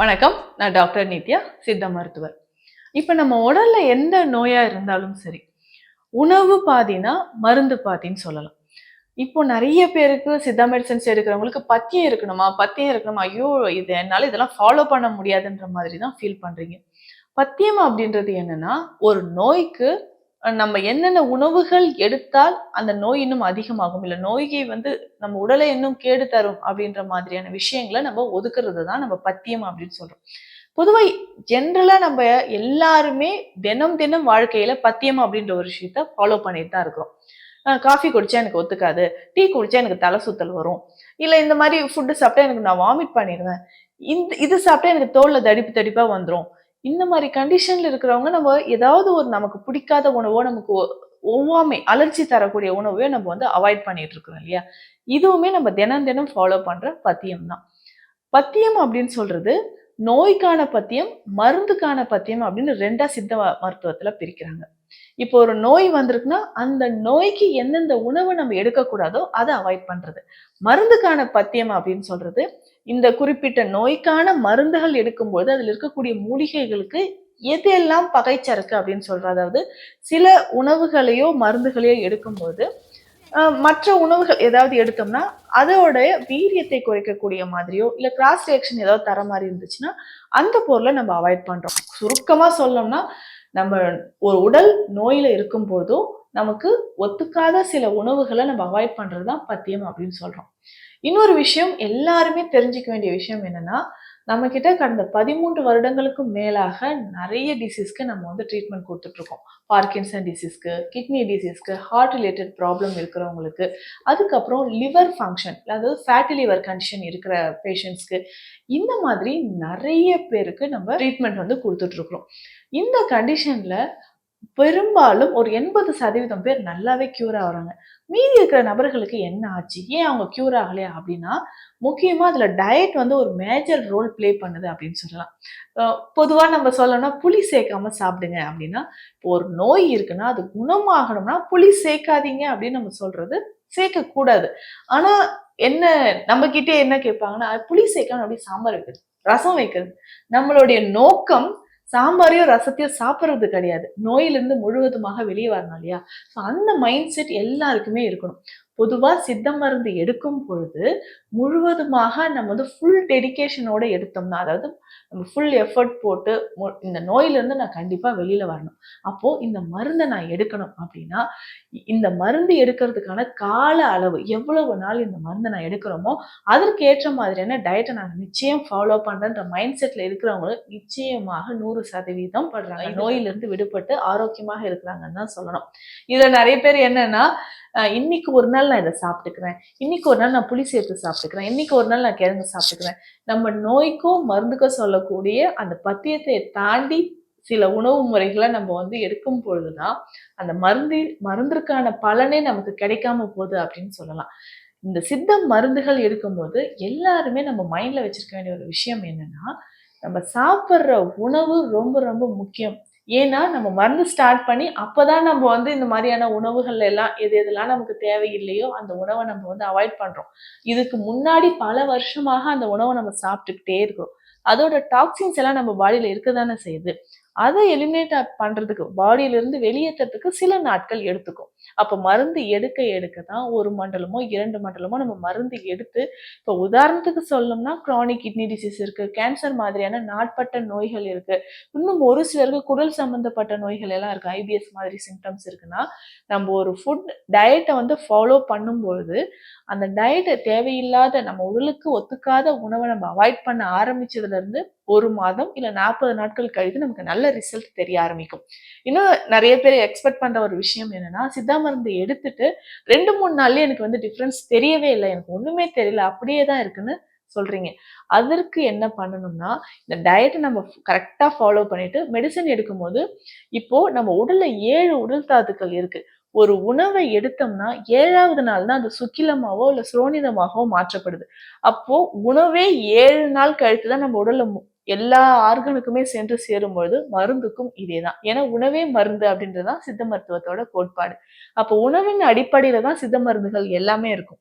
வணக்கம். நான் டாக்டர் நித்யா சித்த மருத்துவர். இப்போ நம்ம உடல்ல எந்த நோயா இருந்தாலும் சரி உணவு பாதினா மருந்து பாதின்னு சொல்லலாம். இப்போ நிறைய பேருக்கு சித்தா மெடிசன்ஸ் எடுக்கிறவங்களுக்கு பத்தியம் இருக்கணுமா? பத்தியம் இருக்கணுமா? ஐயோ இது என்னால் இதெல்லாம் ஃபாலோ பண்ண முடியாதுன்ற மாதிரி தான் ஃபீல் பண்ணுறீங்க பத்தியம் அப்படின்றது என்னன்னா ஒரு நோய்க்கு நம்ம என்னென்ன உணவுகள் எடுத்தால் அந்த நோய் இன்னும் அதிகமாகும். இல்லை நோயை வந்து நம்ம உடலை இன்னும் கேடு தரும் அப்படின்ற மாதிரியான விஷயங்களை நம்ம ஒதுக்குறது தான் நம்ம பத்தியம் அப்படின்னு சொல்றோம். பொதுவா ஜென்ரலா நம்ம எல்லாருமே தினம் தினம் வாழ்க்கையில பத்தியம் அப்படின்ற ஒரு விஷயத்த ஃபாலோ பண்ணிட்டு தான் இருக்கிறோம். காஃபி குடிச்சா எனக்கு ஒத்துக்காது டீ குடிச்சா எனக்கு தலை சுத்தல் வரும் இல்லை இந்த மாதிரி ஃபுட்டு சாப்பிட்டா எனக்கு நான் வாமிட் பண்ணிடுவேன். இந்த இது சாப்பிட்டா எனக்கு தோல்ல தடிப்பு தடிப்பா வந்துடும் இந்த மாதிரி கண்டிஷன்ல இருக்கிறவங்க நம்ம ஏதாவது ஒரு நமக்கு பிடிக்காத உணவோ நமக்கு ஒ- ஒவ்வாமை அலர்ஜி தரக்கூடிய உணவையோ நம்ம வந்து அவாய்ட் பண்ணிட்டு இருக்கிறோம் இல்லையா? இதுவுமே நம்ம தினம் தினம் ஃபாலோ பண்ற பத்தியம் தான். பத்தியம் அப்படின்னு சொல்றது நோய்க்கான பத்தியம் மருந்துக்கான பத்தியம் அப்படின்னு ரெண்டா சித்த மருத்துவத்துல பிரிக்கிறாங்க. இப்போ ஒரு நோய் வந்திருக்குன்னா அந்த நோய்க்கு எந்தெந்த உணவு நம்ம எடுக்கக்கூடாதோ அதை அவாய்ட் பண்றது. மருந்துக்கான பத்தியம் அப்படின்னு சொல்றது இந்த குறிப்பிட்ட நோய்க்கான மருந்துகள் எடுக்கும்போது அதில் இருக்கக்கூடிய மூலிகைகளுக்கு எது எல்லாம் பகைச்சரக்கு அப்படின்னு சொல்ற அதாவது சில உணவுகளையோ மருந்துகளையோ எடுக்கும்போது மற்ற உணவுகள் ஏதாவது எடுத்தோம்னா அதோட வீரியத்தை குறைக்கக்கூடிய மாதிரியோ இல்லை கிராஸ் ரியாக்ஷன் ஏதாவது தர மாதிரி இருந்துச்சுன்னா அந்த பொருளை நம்ம அவாய்ட் பண்றோம். சுருக்கமாக சொல்லணும்னா நம்ம ஒரு உடல் நோயில இருக்கும் போதோ நமக்கு ஒத்துக்காத சில உணவுகளை நம்ம அவாய்ட் பண்ணுறது தான் பத்தியம் அப்படின்னு சொல்றோம். இன்னொரு விஷயம் எல்லாருமே தெரிஞ்சுக்க வேண்டிய விஷயம் என்னன்னா நம்ம கிட்ட கடந்த பதிமூன்று வருடங்களுக்கும் மேலாக நிறைய டிசீஸ்க்கு நம்ம வந்து ட்ரீட்மெண்ட் கொடுத்துட்ருக்கோம். பார்க்கின்சன் டிசீஸ்க்கு கிட்னி டிசீஸ்க்கு ஹார்ட் ரிலேட்டட் ப்ராப்ளம் இருக்கிறவங்களுக்கு. அதுக்கப்புறம் லிவர் ஃபங்க்ஷன் அதாவது ஃபேட்டி லிவர் கண்டிஷன் இருக்கிற பேஷண்ட்ஸ்க்கு இந்த மாதிரி நிறைய பேருக்கு நம்ம ட்ரீட்மெண்ட் வந்து கொடுத்துட்ருக்குறோம். இந்த கண்டிஷனில் பெரும்பாலும் ஒரு எண்பது சதவீதம் பேர் நல்லாவே க்யூர் ஆகுறாங்க மீதி இருக்கிற நபர்களுக்கு என்ன ஆச்சு? ஏன் அவங்க க்யூர் ஆகலையா அப்படின்னா முக்கியமாக அதில் டயட் வந்து ஒரு மேஜர் ரோல் ப்ளே பண்ணுது அப்படின்னு சொல்லலாம். பொதுவாக நம்ம சொல்லணும்னா புளி சேர்க்காம சாப்பிடுங்க அப்படின்னா இப்போ ஒரு நோய் இருக்குன்னா அது குணமாகணும்னா புளி சேர்க்காதீங்க அப்படின்னு நம்ம சொல்றது சேர்க்கக்கூடாது. ஆனால் என்ன நம்ம கிட்டே என்ன கேட்பாங்கன்னா புளி சேர்க்காம அப்படி சாம்பார் வைக்கிறது ரசம் வைக்கிறது. நம்மளுடைய நோக்கம் சாம்பாரையும் ரசத்தையும் சாப்பிட்றது கிடையாது. நோயிலிருந்து முழுவதுமாக வெளியே வரணும் இல்லையா? ஸோ அந்த மைண்ட் செட் எல்லாருக்குமே இருக்கணும். பொதுவா சித்த மருந்து எடுக்கும் பொழுது முழுவதுமாக நம்ம வந்து ஃபுல் டெடிகேஷனோட எடுத்தோம்னா அதாவது நம்ம ஃபுல் எஃபர்ட் போட்டு இந்த நோயிலிருந்து நான் கண்டிப்பா வெளியில வரணும். அப்போ இந்த மருந்தை நான் எடுக்கணும் அப்படின்னா இந்த மருந்து எடுக்கிறதுக்கான கால அளவு எவ்வளவு நாள் இந்த மருந்தை நான் எடுக்கிறோமோ அதற்கு ஏற்ற மாதிரியான டயட்டை நான் நிச்சயம் ஃபாலோ பண்றேன்ற மைண்ட் செட்ல இருக்கிறவங்க நிச்சயமாக நூறு சதவீதம் படுறாங்க. நோயிலிருந்து விடுபட்டு ஆரோக்கியமாக இருக்கிறாங்கன்னு தான் சொல்லணும். இதுல நிறைய பேர் என்னன்னா இன்னைக்கு ஒரு நாள் நான் இதை சாப்பிட்டுக்கிறேன். இன்னைக்கு ஒரு நாள் நான் புளி சேர்த்து சாப்பிட்டுக்கிறேன். இன்னைக்கு ஒரு நாள் நான் கிழங்கு சாப்பிட்டுக்கிறேன். நம்ம நோய்க்கும் மருந்துக்கும் சொல்லக்கூடிய அந்த பத்தியத்தை தாண்டி சில உணவு முறைகளை நம்ம வந்து எடுக்கும் பொழுதுதான் அந்த மருந்து மருந்திற்கான பலனே நமக்கு கிடைக்காம போகுது அப்படின்னு சொல்லலாம். இந்த சித்த மருந்துகள் எடுக்கும்போது எல்லாருமே நம்ம மைண்ட்ல வச்சிருக்க வேண்டிய ஒரு விஷயம் என்னன்னா நம்ம சாப்பிட்ற உணவு ரொம்ப ரொம்ப முக்கியம். ஏன்னா நம்ம மருந்து ஸ்டார்ட் பண்ணி அப்பதான் நம்ம வந்து இந்த மாதிரியான உணவுகள் எல்லாம் எது எதெல்லாம் நமக்கு தேவையில்லையோ அந்த உணவை நம்ம வந்து அவாய்ட் பண்றோம். இதுக்கு முன்னாடி பல வருஷமாக அந்த உணவை நம்ம சாப்பிட்டுக்கிட்டே இருக்கிறோம். அதோட டாக்ஸின்ஸ் எல்லாம் நம்ம பாடியில இருக்க தானே செய்யுது. அதை எலிமினேட் பண்றதுக்கு பாடியில இருந்து வெளியேற்றத்துக்கு சில நாட்கள் எடுத்துக்கும். அப்ப மருந்து எடுக்க எடுக்க தான் ஒரு மண்டலமோ இரண்டு மண்டலமோ நம்ம மருந்து எடுத்து இப்போ உதாரணத்துக்கு சொல்லணும்னா குரானிக் கிட்னி டிசீஸ் இருக்கு கேன்சர் மாதிரியான நாட்பட்ட நோய்கள் இருக்கு. இன்னும் ஒரு சிலருக்கு குடல் சம்பந்தப்பட்ட நோய்கள் எல்லாம் இருக்கு ஐபிஎஸ் மாதிரி சிம்டம்ஸ் இருக்குன்னா நம்ம ஒரு ஃபுட் டயட்டை வந்து ஃபாலோ பண்ணும்பொழுது அந்த டயட்டை தேவையில்லாத நம்ம உடலுக்கு ஒத்துக்காத உணவை நம்ம அவாய்ட் பண்ண ஆரம்பிச்சதுல இருந்து ஒரு மாதம் இல்ல நாற்பது நாட்கள் கழித்து நமக்கு நல்ல ரிசல்ட் தெரிய ஆரம்பிக்கும். இன்னும் நிறைய பேர் எக்ஸ்பெக்ட் பண்ற ஒரு விஷயம் என்னன்னா சித்தா மருந்து எடுத்துட்டு ரெண்டு மூணு நாள்லயே எனக்கு வந்து டிஃப்ரென்ஸ் தெரியவே இல்லை. எனக்கு ஒண்ணுமே தெரியல. அப்படியே தான் இருக்குன்னு சொல்றீங்க. அதற்கு என்ன பண்ணணும்னா இந்த டயட்டை நம்ம கரெக்டாக ஃபாலோ பண்ணிட்டு மெடிசன் எடுக்கும்போது இப்போ நம்ம உடல்ல ஏழு உடல் தாதுக்கள் இருக்கு. ஒரு உணவை எடுத்தோம்னா ஏழாவது நாள் தான் அது சுக்கிலமாவோ இல்லை சுரோனிதமாகவோ மாற்றப்படுது. அப்போ உணவே ஏழு நாள் கழித்து தான் நம்ம உடல்ல மு- எல்லா ஆர்கனுக்குமே சென்று சேரும்பொழுது மருந்துக்கும் இதே தான் ஏன்னா உணவே மருந்து அப்படின்றதுதான் சித்த மருத்துவத்தோட கோட்பாடு. அப்போ உணவின் அடிப்படையில தான் சித்த மருந்துகள் எல்லாமே இருக்கும்.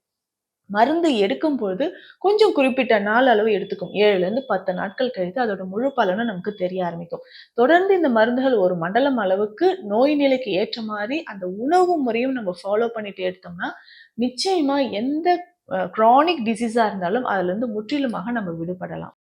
மருந்து எடுக்கும் பொழுது கொஞ்சம் குறிப்பிட்ட நாள் அளவு எடுத்துக்கும். ஏழுலேருந்து பத்து நாட்கள் கழித்து அதோட முழு பலனும் நமக்கு தெரிய ஆரம்பிக்கும். தொடர்ந்து இந்த மருந்துகள் ஒரு மண்டலம் அளவுக்கு நோய் நிலைக்கு ஏற்ற மாதிரி அந்த உணவு முறையும் நம்ம ஃபாலோ பண்ணிட்டு எடுத்தோம்னா நிச்சயமா எந்த க்ரானிக் டிசீஸாக இருந்தாலும் அதுலேருந்து முற்றிலுமாக நம்ம விடுபடலாம்.